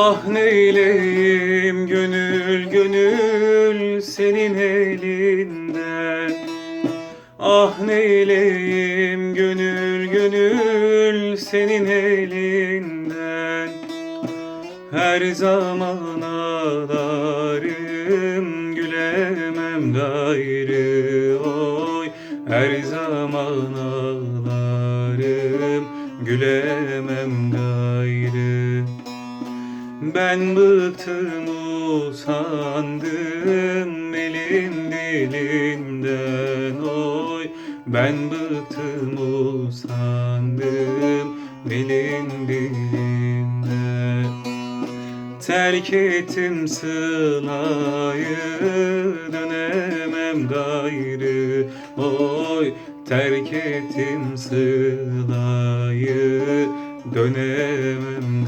Ah neyleyim gönül gönül senin elinden. Ah neyleyim gönül gönül senin elinden. Her zaman ağlarım gülemem gayrı oy. Her zaman ağlarım gülemem gayrı ben bıktım usandım elin dilinden oy. Ben bıktım usandım elin dilinden Terk ettim sılayı dönemem gayrı oy. Terk ettim sılayı dönemem